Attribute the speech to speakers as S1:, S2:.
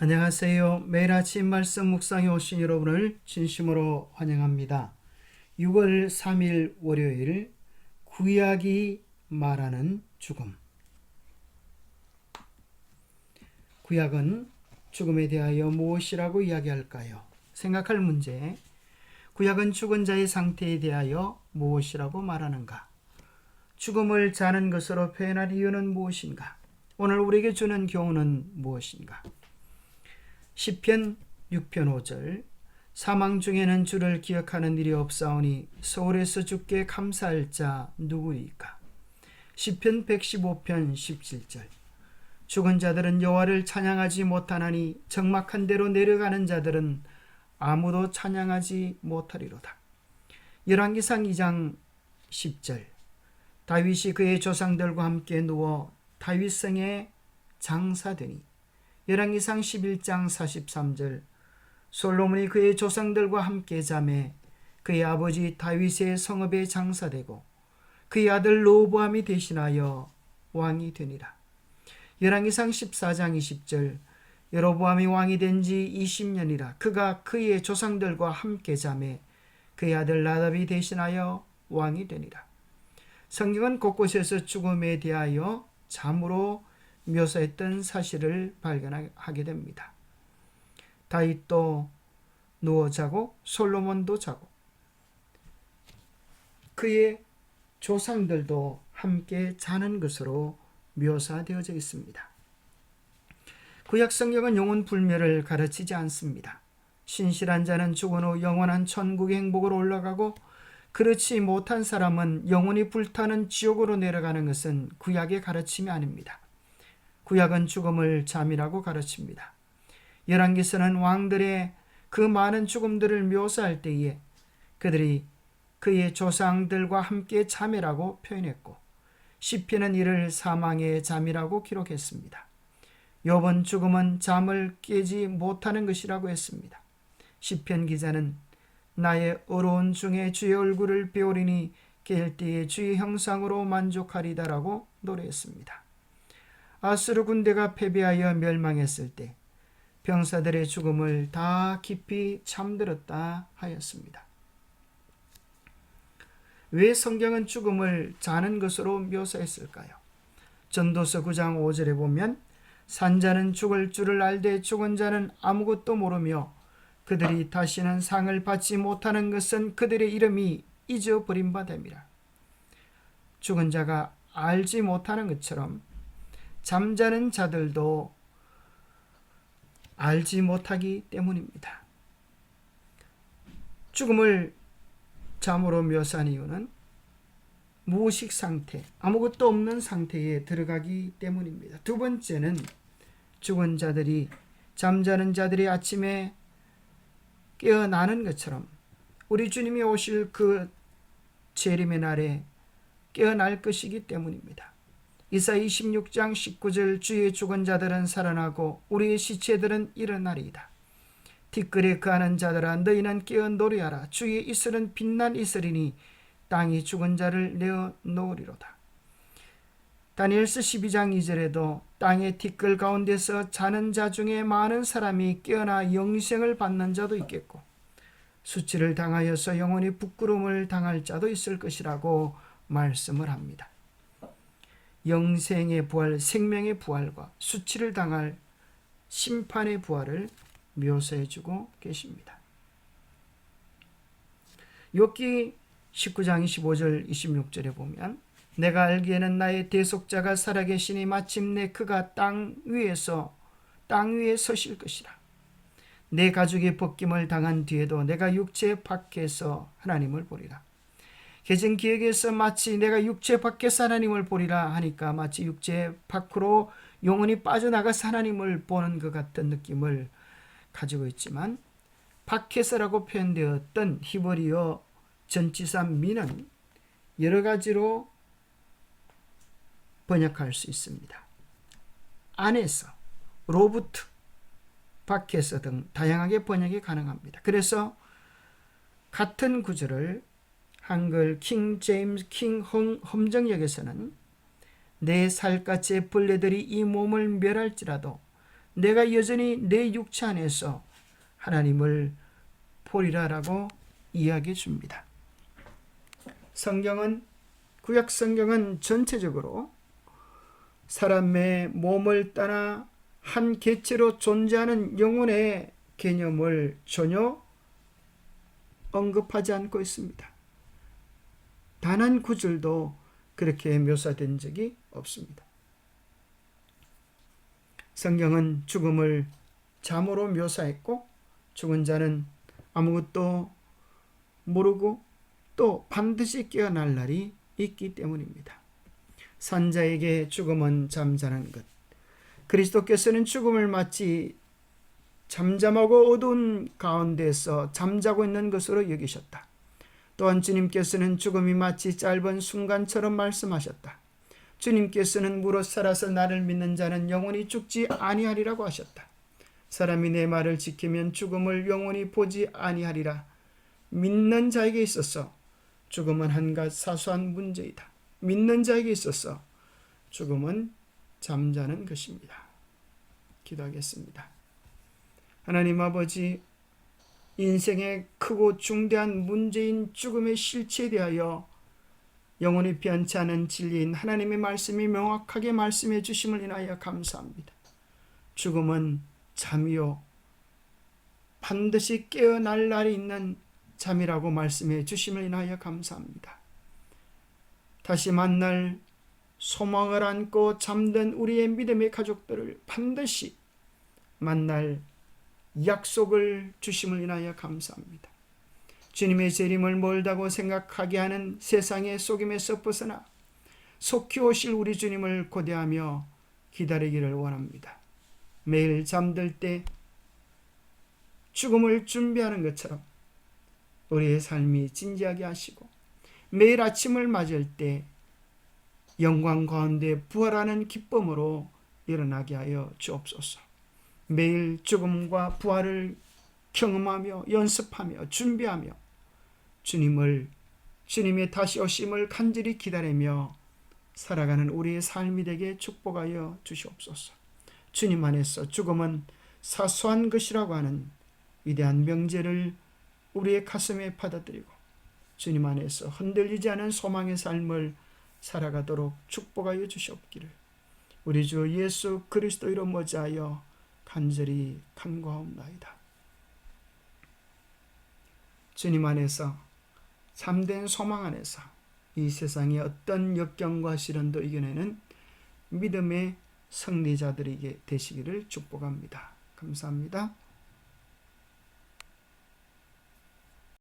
S1: 안녕하세요. 매일 아침 말씀 묵상에 오신 여러분을 진심으로 환영합니다. 6월 3일 월요일 구약이 말하는 죽음. 구약은 죽음에 대하여 무엇이라고 이야기할까요? 생각할 문제. 구약은 죽은 자의 상태에 대하여 무엇이라고 말하는가? 죽음을 자는 것으로 표현할 이유는 무엇인가? 오늘 우리에게 주는 교훈은 무엇인가? 시편 6편 5절. 사망 중에는 주를 기억하는 일이 없사오니 서울에서 주께 감사할 자 누구이까? 시편 115편 17절. 죽은 자들은 여호와를 찬양하지 못하나니 적막한 대로 내려가는 자들은 아무도 찬양하지 못하리로다. 열왕기상 2장 10절. 다윗이 그의 조상들과 함께 누워 다윗성에 장사되니 열왕기상 11장 43절 솔로몬이 그의 조상들과 함께 잠에 그의 아버지 다윗의 성읍에 장사되고 그의 아들 로보암이 대신하여 왕이 되니라. 열왕기상 14장 20절 여로보암이 왕이 된 지 20년이라 그가 그의 조상들과 함께 잠에 그의 아들 나답이 대신하여 왕이 되니라. 성경은 곳곳에서 죽음에 대하여 잠으로 묘사했던 사실을 발견하게 됩니다. 다윗도 누워 자고 솔로몬도 자고 그의 조상들도 함께 자는 것으로 묘사되어져 있습니다. 구약 성경은 영혼 불멸을 가르치지 않습니다. 신실한 자는 죽은 후 영원한 천국의 행복으로 올라가고 그렇지 못한 사람은 영혼이 불타는 지옥으로 내려가는 것은 구약의 가르침이 아닙니다. 구약은 죽음을 잠이라고 가르칩니다. 열왕기서는 왕들의 그 많은 죽음들을 묘사할 때에 그들이 그의 조상들과 함께 잠이라고 표현했고 시편은 이를 사망의 잠이라고 기록했습니다. 욥은 죽음은 잠을 깨지 못하는 것이라고 했습니다. 시편 기자는 나의 어려운 중에 주의 얼굴을 배우리니 깰 때에 주의 형상으로 만족하리다라고 노래했습니다. 아수르 군대가 패배하여 멸망했을 때 병사들의 죽음을 다 깊이 잠들었다 하였습니다. 왜 성경은 죽음을 자는 것으로 묘사했을까요? 전도서 9장 5절에 보면 산자는 죽을 줄을 알되 죽은 자는 아무것도 모르며 그들이 다시는 상을 받지 못하는 것은 그들의 이름이 잊어버린 바 됨이라. 죽은 자가 알지 못하는 것처럼 잠자는 자들도 알지 못하기 때문입니다. 죽음을 잠으로 묘사한 이유는 무의식 상태, 아무것도 없는 상태에 들어가기 때문입니다. 두 번째는 죽은 자들이 잠자는 자들이 아침에 깨어나는 것처럼 우리 주님이 오실 그 재림의 날에 깨어날 것이기 때문입니다. 이사 26장 19절 주의 죽은 자들은 살아나고 우리의 시체들은 일어나리이다. 티끌에 거하는 자들아 너희는 깨어 노래하라 주의 이슬은 빛난 이슬이니 땅이 죽은 자를 내어 놓으리로다. 다니엘스 12장 2절에도 땅의 티끌 가운데서 자는 자 중에 많은 사람이 깨어나 영생을 받는 자도 있겠고 수치를 당하여서 영원히 부끄러움을 당할 자도 있을 것이라고 말씀을 합니다. 영생의 부활, 생명의 부활과 수치를 당할 심판의 부활을 묘사해 주고 계십니다. 욥기 19장 25절 26절에 보면 내가 알기에는 나의 대속자가 살아계시니 마침내 그가 땅 위에서 땅 위에 서실 것이라. 내 가족이 벗김을 당한 뒤에도 내가 육체 밖에서 하나님을 보리라. 개정 기획에서 마치 내가 육체 밖에서 하나님을 보리라 하니까 마치 육체 밖으로 영혼이 빠져나가서 하나님을 보는 것 같은 느낌을 가지고 있지만 밖에서라고 표현되었던 히브리어 전치사 미는 여러 가지로 번역할 수 있습니다. 안에서, 로부트, 밖에서 등 다양하게 번역이 가능합니다. 그래서 같은 구절을 한글 킹 제임스 킹 험정역에서는 내 살갗의 벌레들이 이 몸을 멸할지라도 내가 여전히 내 육체 안에서 하나님을 보리라라고 이야기해 줍니다. 성경은 구약 성경은 전체적으로 사람의 몸을 떠나 한 개체로 존재하는 영혼의 개념을 전혀 언급하지 않고 있습니다. 단 한 구절도 그렇게 묘사된 적이 없습니다. 성경은 죽음을 잠으로 묘사했고 죽은 자는 아무것도 모르고 또 반드시 깨어날 날이 있기 때문입니다. 산자에게 죽음은 잠자는 것. 그리스도께서는 죽음을 마치 잠잠하고 어두운 가운데서 잠자고 있는 것으로 여기셨다. 또한 주님께서는 죽음이 마치 짧은 순간처럼 말씀하셨다. 주님께서는 무릇 살아서 나를 믿는 자는 영원히 죽지 아니하리라고 하셨다. 사람이 내 말을 지키면 죽음을 영원히 보지 아니하리라. 믿는 자에게 있어서 죽음은 한갓 사소한 문제이다. 믿는 자에게 있어서 죽음은 잠자는 것입니다. 기도하겠습니다. 하나님 아버지, 인생의 크고 중대한 문제인 죽음의 실체에 대하여 영원히 변치 않은 진리인 하나님의 말씀이 명확하게 말씀해 주심을 인하여 감사합니다. 죽음은 잠이요. 반드시 깨어날 날이 있는 잠이라고 말씀해 주심을 인하여 감사합니다. 다시 만날 소망을 안고 잠든 우리의 믿음의 가족들을 반드시 만날 약속을 주심을 인하여 감사합니다. 주님의 재림을 멀다고 생각하게 하는 세상의 속임에서 벗어나 속히 오실 우리 주님을 고대하며 기다리기를 원합니다. 매일 잠들 때 죽음을 준비하는 것처럼 우리의 삶이 진지하게 하시고 매일 아침을 맞을 때 영광 가운데 부활하는 기쁨으로 일어나게 하여 주옵소서. 매일 죽음과 부활을 경험하며 연습하며 준비하며 주님을 주님의 다시 오심을 간절히 기다리며 살아가는 우리의 삶이 되게 축복하여 주시옵소서. 주님 안에서 죽음은 사소한 것이라고 하는 위대한 명제를 우리의 가슴에 받아들이고 주님 안에서 흔들리지 않은 소망의 삶을 살아가도록 축복하여 주시옵기를 우리 주 예수 그리스도 이름 모자하여 간절히 간구하옵나이다. 주님 안에서 참된 소망 안에서 이 세상의 어떤 역경과 시련도 이겨내는 믿음의 승리자들에게 되시기를 축복합니다. 감사합니다.